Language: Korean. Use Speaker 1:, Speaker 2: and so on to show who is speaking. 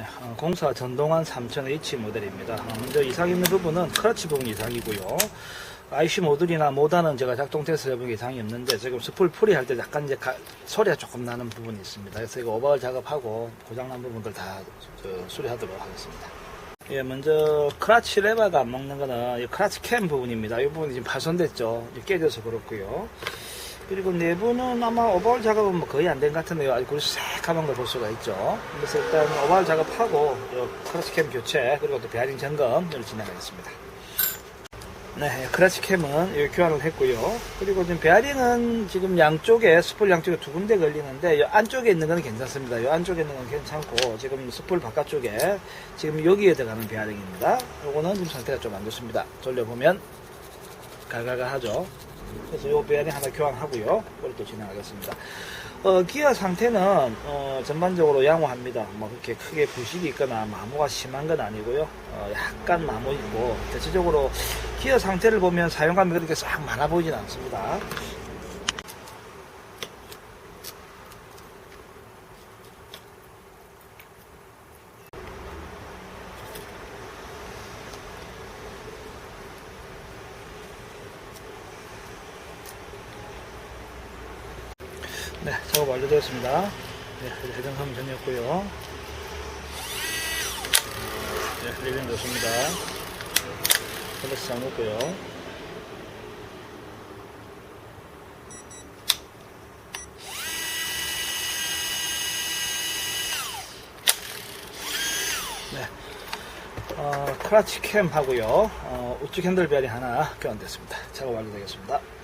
Speaker 1: 네, 어, 공사 전동환 3000H 모델입니다. 어, 먼저 이상 있는 부분은 크러치 부분 이상이고요. IC 모듈이나 모단은 제가 작동 테스트 해본 게 이상이 없는데 지금 스풀 풀이 할 때 약간 이제 가- 소리가 조금 나는 부분이 있습니다. 그래서 이거 오버할 작업하고 고장난 부분들 다 저, 수리하도록 하겠습니다. 예, 먼저 크라치 레버가 안 먹는 거는 이 크라치 캠 부분입니다. 이 부분이 지금 파손됐죠. 깨져서 그렇고요. 그리고 내부는 아마 오버홀 작업은 뭐 거의 안 된 것 같은데요. 아주 굴색하는 걸볼 수가 있죠. 그래서 일단 오버홀 작업하고 요 크러치 캠 교체 그리고 또 베어링 점검을 진행하겠습니다. 네, 크러치 캠은 이 교환을 했고요. 그리고 지금 베어링은 지금 양쪽에 스풀 양쪽에 두 군데 걸리는데 이 안쪽에 있는 건 괜찮습니다. 이 안쪽에 있는 건 괜찮고 지금 스풀 바깥쪽에 지금 여기에 들어가는 베어링입니다. 요거는 지금 상태가 좀 안 좋습니다. 돌려보면 가가가 하죠. 그래서 요 베어링 하나 교환하고요. 또 진행하겠습니다. 어, 기어 상태는 어, 전반적으로 양호합니다. 뭐 그렇게 크게 부식이 있거나 마모가 심한 건 아니고요. 어, 약간 마모 있고 대체적으로 기어 상태를 보면 사용감이 그렇게 싹 많아 보이진 않습니다. 네, 작업 완료되었습니다. 네, 해정하면 전이었고요. 네, 리빙 좋습니다. 잘 먹고요. 네. 어, 크라치 캠 하고요. 어, 우측 핸들 벨이 하나 교환됐습니다. 작업 완료되겠습니다.